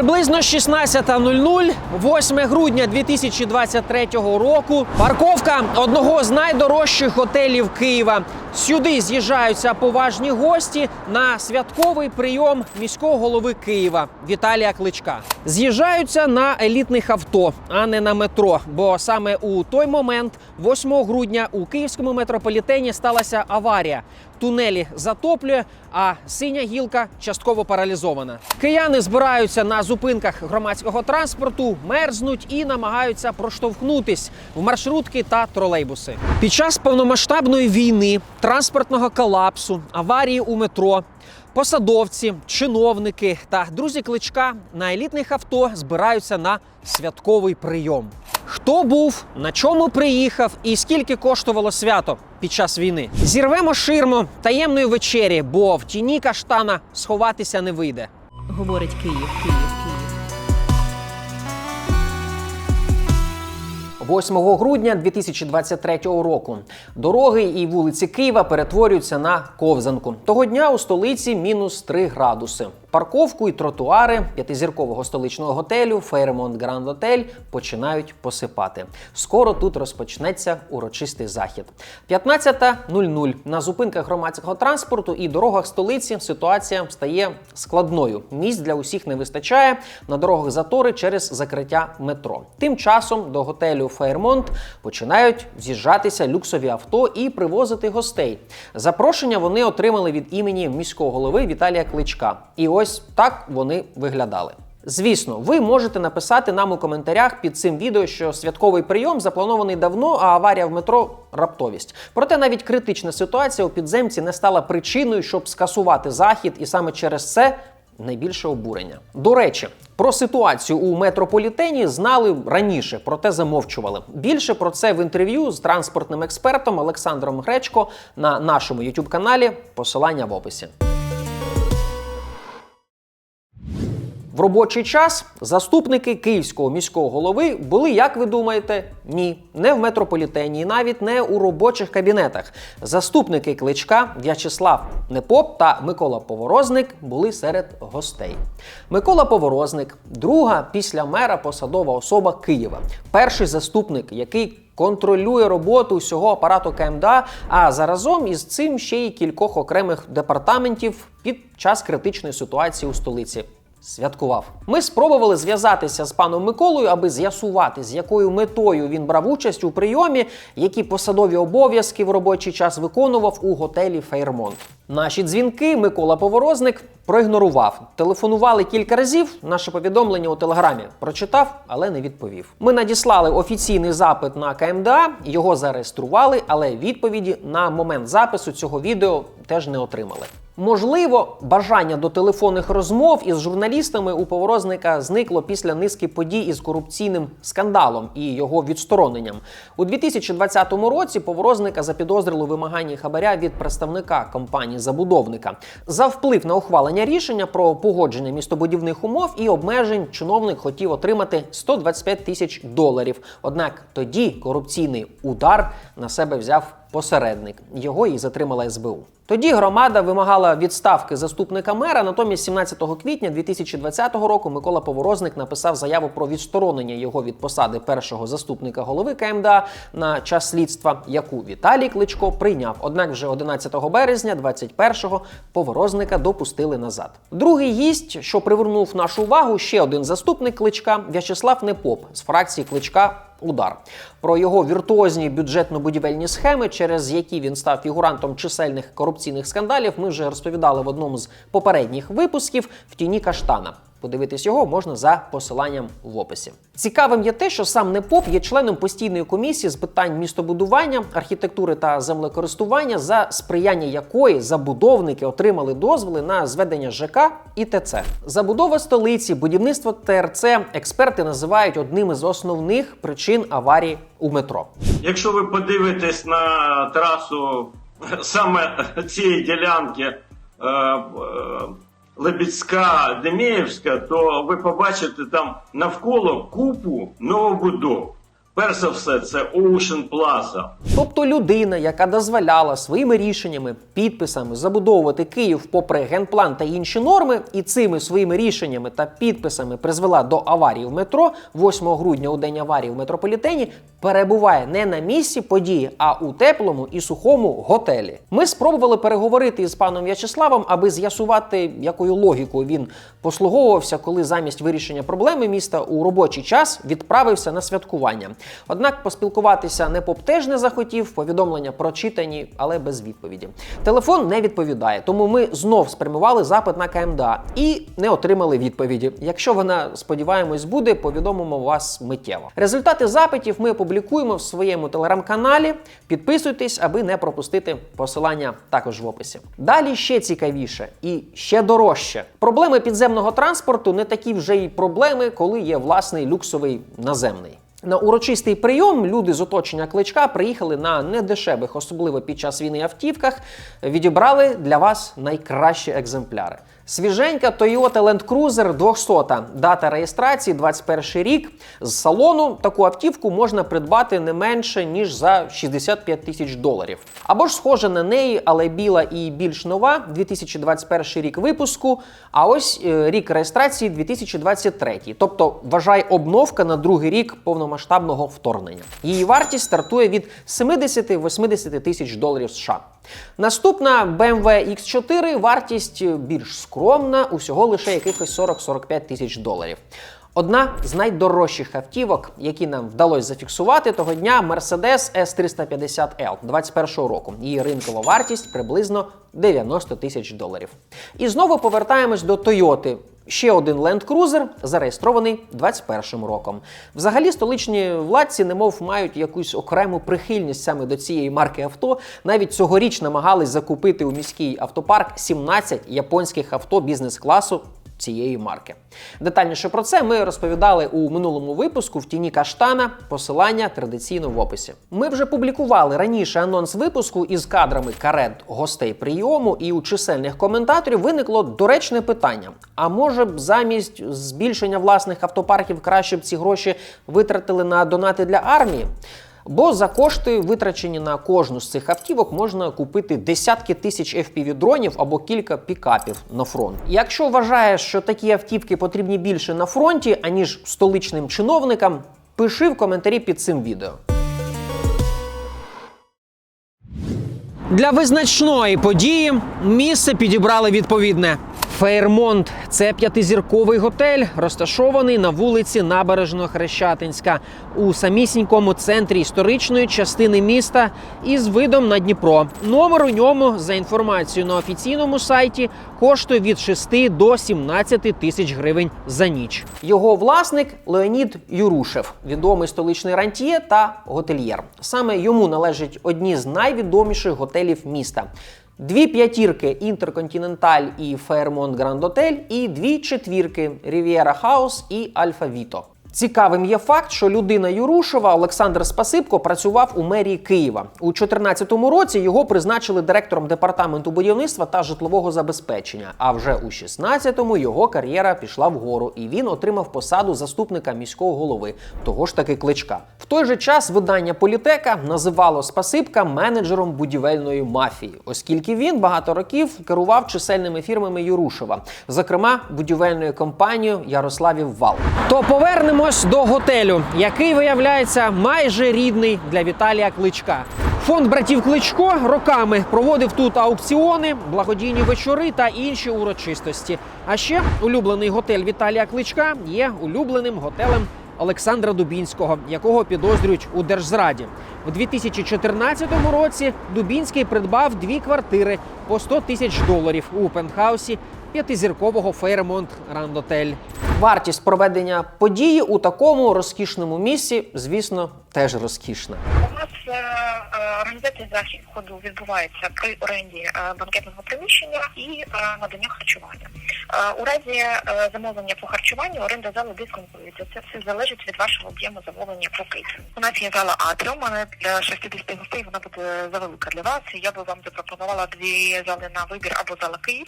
Приблизно 16.00, 8 грудня 2023 року. Парковка одного з найдорожчих готелів Києва. Сюди з'їжджаються поважні гості на святковий прийом міського голови Києва Віталія Кличка. З'їжджаються на елітних авто, а не на метро. Бо саме у той момент, 8 грудня, у київському метрополітені сталася аварія. Тунелі затоплює, а синя гілка частково паралізована. Кияни збираються на зупинках громадського транспорту, мерзнуть і намагаються проштовхнутись в маршрутки та тролейбуси. Під час повномасштабної війни, транспортного колапсу, аварії у метро. Посадовці, чиновники та друзі кличка на елітних авто збираються на святковий прийом. Хто був, на чому приїхав і скільки коштувало свято під час війни? Зірвемо ширму таємної вечері, бо в тіні каштана сховатися не вийде. говорить Київ, Київ, 8 грудня 2023 року дороги і вулиці Києва перетворюються на ковзанку. Того дня у столиці мінус 3 градуси. Парковку і тротуари п'ятизіркового столичного готелю Fairmont Grand Hotel починають посипати. Скоро тут розпочнеться урочистий захід. 15.00 на зупинках громадського транспорту і дорогах столиці ситуація стає складною. Місць для усіх не вистачає. На дорогах затори через закриття метро. Тим часом до готелю Fairmont починають з'їжджатися люксові авто і привозити гостей. Запрошення вони отримали від імені міського голови Віталія Кличка. І ось так вони виглядали. Звісно, ви можете написати нам у коментарях під цим відео, що святковий прийом запланований давно, а аварія в метро раптовість. Проте навіть критична ситуація у підземці не стала причиною, щоб скасувати захід, і саме через це найбільше обурення. До речі, про ситуацію у метрополітені знали раніше, проте замовчували. Більше про це в інтерв'ю з транспортним експертом Олександром Гречко на нашому youtube каналі. Посилання в описі. В робочий час заступники київського міського голови були, як ви думаєте, ні, не в метрополітені, і навіть не у робочих кабінетах. Заступники кличка В'ячеслав Непоп та Микола Поворозник були серед гостей. Микола Поворозник, друга після мера посадова особа Києва, перший заступник, який контролює роботу всього апарату КМДА, а заразом із цим ще й кількох окремих департаментів під час критичної ситуації у столиці. Святкував. Ми спробували зв'язатися з паном Миколою, аби з'ясувати, з якою метою він брав участь у прийомі, які посадові обов'язки в робочий час виконував у готелі Фейрмонт. Наші дзвінки Микола Поворозник проігнорував. Телефонували кілька разів. Наше повідомлення у телеграмі прочитав, але не відповів. Ми надіслали офіційний запит на КМДА, його зареєстрували, але відповіді на момент запису цього відео теж не отримали. Можливо, бажання до телефонних розмов із журналістами у поворозника зникло після низки подій із корупційним скандалом і його відстороненням. У 2020 році поворозника запідозрили у вимаганні хабаря від представника компанії забудовника за вплив на ухвалення рішення про погодження містобудівних умов і обмежень. Чиновник хотів отримати 125 тисяч доларів. Однак тоді корупційний удар на себе взяв посередник. Його і затримала СБУ. Тоді громада вимагала відставки заступника мера. Натомість, 17 квітня 2020 року Микола Поворозник написав заяву про відсторонення його від посади першого заступника голови КМДА на час слідства, яку Віталій Кличко прийняв. Однак, вже 11 березня 21-го поворозника допустили назад. Другий гість, що привернув нашу увагу, ще один заступник кличка В'ячеслав Непоп з фракції кличка. Удар про його віртуозні бюджетно-будівельні схеми, через які він став фігурантом чисельних корупційних скандалів. Ми вже розповідали в одному з попередніх випусків в тіні каштана. Подивитись його можна за посиланням в описі. Цікавим є те, що сам Непоп є членом постійної комісії з питань містобудування, архітектури та землекористування, за сприяння якої забудовники отримали дозволи на зведення ЖК і ТЦ. Забудова столиці, будівництво ТРЦ експерти називають одним із основних причин аварії у метро. Якщо ви подивитесь на трасу саме цієї ділянки е, е, Лебідська, Деміївська, то ви побачите там навколо купу новобудов. Перш за все, це Ocean Plaza. Тобто людина, яка дозволяла своїми рішеннями, підписами забудовувати Київ попри генплан та інші норми, і цими своїми рішеннями та підписами призвела до аварії в метро 8 грудня у день аварії в метрополітені, перебуває не на місці події, а у теплому і сухому готелі. Ми спробували переговорити із паном В'ячеславом, аби з'ясувати, якою логікою він послуговувався, коли замість вирішення проблеми міста у робочий час відправився на святкування. Однак поспілкуватися непоп теж не захотів, повідомлення прочитані, але без відповіді. Телефон не відповідає, тому ми знов спрямували запит на КМДА і не отримали відповіді. Якщо вона, сподіваємось, буде, повідомимо вас миттєво. Результати запитів ми опублікуємо в своєму телеграм-каналі. Підписуйтесь, аби не пропустити посилання також в описі. Далі ще цікавіше і ще дорожче. Проблеми підземного транспорту не такі вже й проблеми, коли є власний люксовий наземний. На урочистий прийом люди з оточення кличка приїхали на недешевих, особливо під час війни автівках. Відібрали для вас найкращі екземпляри. Свіженька Toyota Land Cruiser 200, дата реєстрації 21 рік. З салону таку автівку можна придбати не менше ніж за 65 тисяч доларів. Або ж схожа на неї, але біла і більш нова, 2021 рік випуску. А ось е, рік реєстрації 2023. Тобто вважай обновка на другий рік повномасштабного вторгнення. Її вартість стартує від 70-80 тисяч доларів США. Наступна BMW X4 вартість більш скромна, усього лише якихось 40-45 тисяч доларів. Одна з найдорожчих автівок, які нам вдалося зафіксувати того дня, Mercedes S350L 21 року. Її ринкова вартість приблизно 90 тисяч доларів. І знову повертаємось до Toyota. Ще один Land Cruiser, зареєстрований 21 роком. Взагалі, столичні владці, немов мають якусь окрему прихильність саме до цієї марки авто. Навіть цьогоріч намагались закупити у міський автопарк 17 японських авто бізнес-класу цієї марки. Детальніше про це ми розповідали у минулому випуску в тіні каштана. Посилання традиційно в описі. Ми вже публікували раніше анонс випуску із кадрами карет гостей прийому, і у чисельних коментаторів виникло доречне питання: а може б замість збільшення власних автопарків краще б ці гроші витратили на донати для армії? Бо за кошти, витрачені на кожну з цих автівок, можна купити десятки тисяч FPV-дронів або кілька пікапів на фронт. Якщо вважаєш, що такі автівки потрібні більше на фронті, аніж столичним чиновникам, пиши в коментарі під цим відео. Для визначної події місце підібрали відповідне. Фейрмонт це п'ятизірковий готель, розташований на вулиці Набережно Хрещатинська у самісінькому центрі історичної частини міста із видом на Дніпро. Номер у ньому, за інформацією на офіційному сайті, коштує від 6 до 17 тисяч гривень за ніч. Його власник Леонід Юрушев, відомий столичний рантіє та готельєр. Саме йому належать одні з найвідоміших готелів міста. Дві п'ятірки Інтерконтиненталь і Fairmont Grand Hotel, і дві четвірки Riviera House і Віто. Цікавим є факт, що людина Юрушева Олександр Спасибко працював у мерії Києва. У 2014 році його призначили директором департаменту будівництва та житлового забезпечення. А вже у 2016-му його кар'єра пішла вгору, і він отримав посаду заступника міського голови, того ж таки кличка. В той же час видання Політека називало Спасибка менеджером будівельної мафії, оскільки він багато років керував чисельними фірмами Юрушева, зокрема будівельною компанією Ярославів Вал. То повернемось до готелю, який виявляється майже рідний для Віталія Кличка. Фонд братів Кличко роками проводив тут аукціони, благодійні вечори та інші урочистості. А ще улюблений готель Віталія Кличка є улюбленим готелем Олександра Дубінського, якого підозрюють у держзраді. У 2014 році Дубінський придбав дві квартири по 100 тисяч доларів у пентхаусі п'ятизіркового Fairmont Grand Hotel. Вартість проведення події у такому розкішному місці, звісно, теж розкішна. Нас е, організація заходу відбувається при оренді е, банкетного приміщення і е, надання харчування. У разі замовлення по харчуванню оренда зали дисконтується. Це все залежить від вашого об'єму замовлення по кейтерингу. У нас є зала Атріум, але для 60 гостей вона буде завелика для вас. Я би вам запропонувала дві зали на вибір або зала Київ,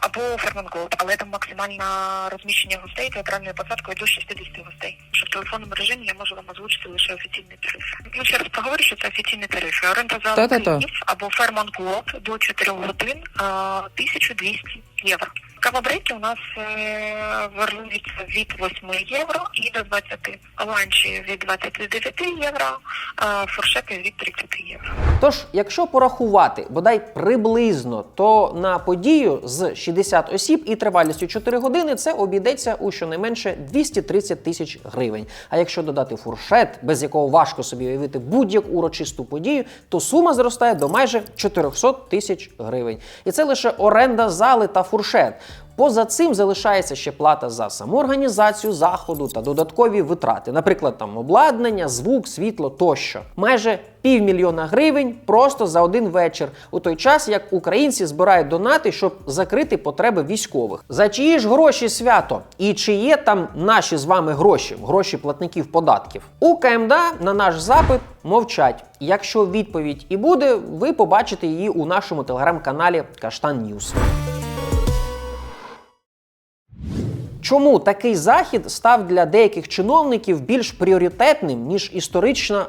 або Ферманголд, але там максимальне розміщення гостей театральною посадкою до 60 гостей. Що в телефонному режимі я можу вам озвучити лише офіційний тариф. Ну ще раз поговорю, що це офіційні тарифи. Оренда за Київ або Ферманголд до 4 годин е, 1200 євро. Кавабреки у нас е, варіюються від 8 євро і до 20. Ланчі від 29 євро, е, фуршети від 30 євро. Тож, якщо порахувати бодай приблизно, то на подію з 60 осіб і тривалістю 4 години це обійдеться у щонайменше 230 тисяч гривень. А якщо додати фуршет, без якого важко собі уявити будь-яку урочисту подію, то сума зростає до майже 400 тисяч гривень. І це лише оренда зали та фуршет. Поза цим залишається ще плата за саму організацію заходу та додаткові витрати, наприклад, там обладнання, звук, світло тощо. Майже півмільйона гривень просто за один вечір, у той час як українці збирають донати, щоб закрити потреби військових. За чиї ж гроші свято? І чи є там наші з вами гроші, гроші платників податків? У КМДА на наш запит мовчать. Якщо відповідь і буде, ви побачите її у нашому телеграм-каналі Каштан Ньюс. Чому такий захід став для деяких чиновників більш пріоритетним, ніж історична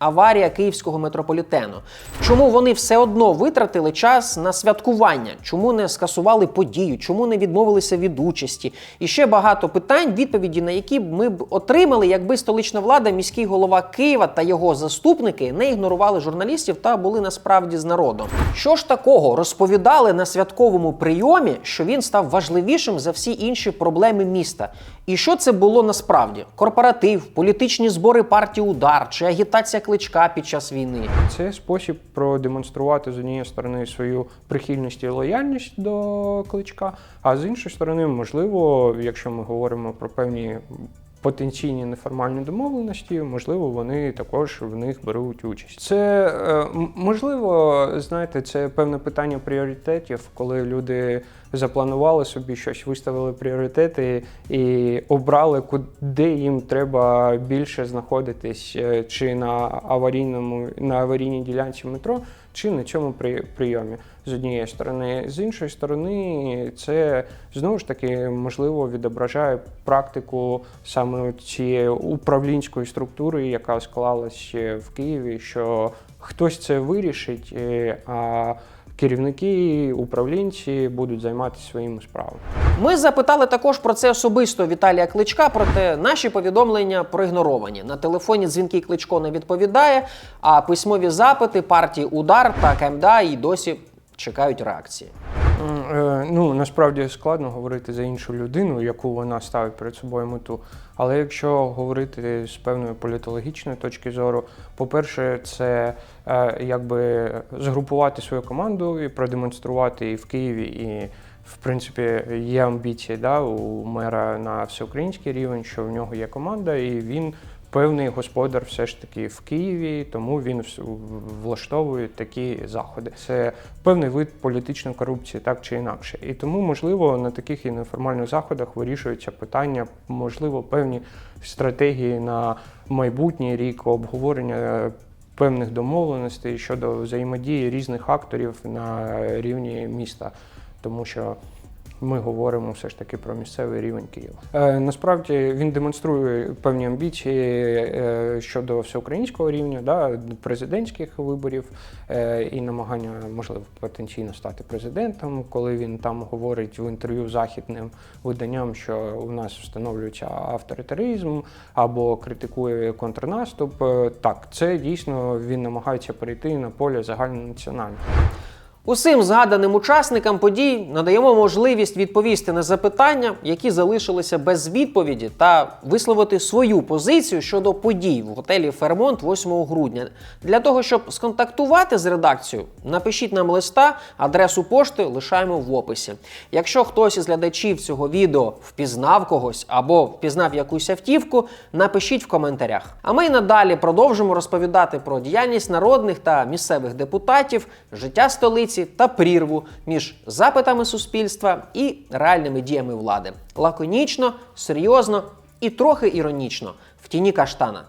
аварія київського метрополітену? Чому вони все одно витратили час на святкування? Чому не скасували подію? Чому не відмовилися від участі? І ще багато питань, відповіді на які б ми б отримали, якби столична влада, міський голова Києва та його заступники не ігнорували журналістів та були насправді з народом. Що ж такого розповідали на святковому прийомі, що він став важливішим за всі інші проблеми міста? І що це було насправді? Корпоратив, політичні збори партії Удар чи агітація кличка під час війни? Це спосіб продемонструвати з однієї сторони свою прихильність і лояльність до кличка, а з іншої сторони, можливо, якщо ми говоримо про певні потенційні неформальні домовленості, можливо, вони також в них беруть участь. Це е, можливо, знаєте, це певне питання пріоритетів, коли люди запланували собі щось, виставили пріоритети і обрали, куди їм треба більше знаходитись, е, чи на аварійному на аварійній ділянці метро, чи на цьому при- прийомі з однієї сторони. З іншої сторони, це знову ж таки можливо відображає практику саме цієї управлінської структури, яка склалась в Києві, що хтось це вирішить, е, а керівники, управлінці будуть займатися своїми справами. Ми запитали також про це особисто Віталія Кличка, проте наші повідомлення проігноровані. На телефоні дзвінки Кличко не відповідає, а письмові запити партії Удар та КМДА і досі чекають реакції. Е, Ну, насправді складно говорити за іншу людину, яку вона ставить перед собою мету. Але якщо говорити з певної політологічної точки зору, по-перше, це е, якби згрупувати свою команду і продемонструвати і в Києві, і в принципі є амбіції да, у мера на всеукраїнський рівень, що в нього є команда, і він певний господар все ж таки в Києві, тому він влаштовує такі заходи. Це певний вид політичної корупції, так чи інакше. І тому, можливо, на таких і неформальних заходах вирішуються питання, можливо, певні стратегії на майбутній рік, обговорення е, певних домовленостей щодо взаємодії різних акторів на рівні міста, тому що. Ми говоримо все ж таки про місцевий рівень Києва. Е, насправді він демонструє певні амбіції е, щодо всеукраїнського рівня, да, президентських виборів е, і намагання, можливо, потенційно стати президентом, коли він там говорить в інтерв'ю західним виданням, що у нас встановлюється авторитаризм або критикує контрнаступ. Е, Так, це дійсно він намагається перейти на поле загальнонаціональне. Усім згаданим учасникам подій надаємо можливість відповісти на запитання, які залишилися без відповіді, та висловити свою позицію щодо подій в готелі Фермонт 8 грудня. Для того, щоб сконтактувати з редакцією, напишіть нам листа, адресу пошти лишаємо в описі. Якщо хтось із глядачів цього відео впізнав когось або впізнав якусь автівку, напишіть в коментарях. А ми надалі продовжимо розповідати про діяльність народних та місцевих депутатів, життя столиці та прірву між запитами суспільства і реальними діями влади. Лаконічно, серйозно і трохи іронічно в тіні каштана.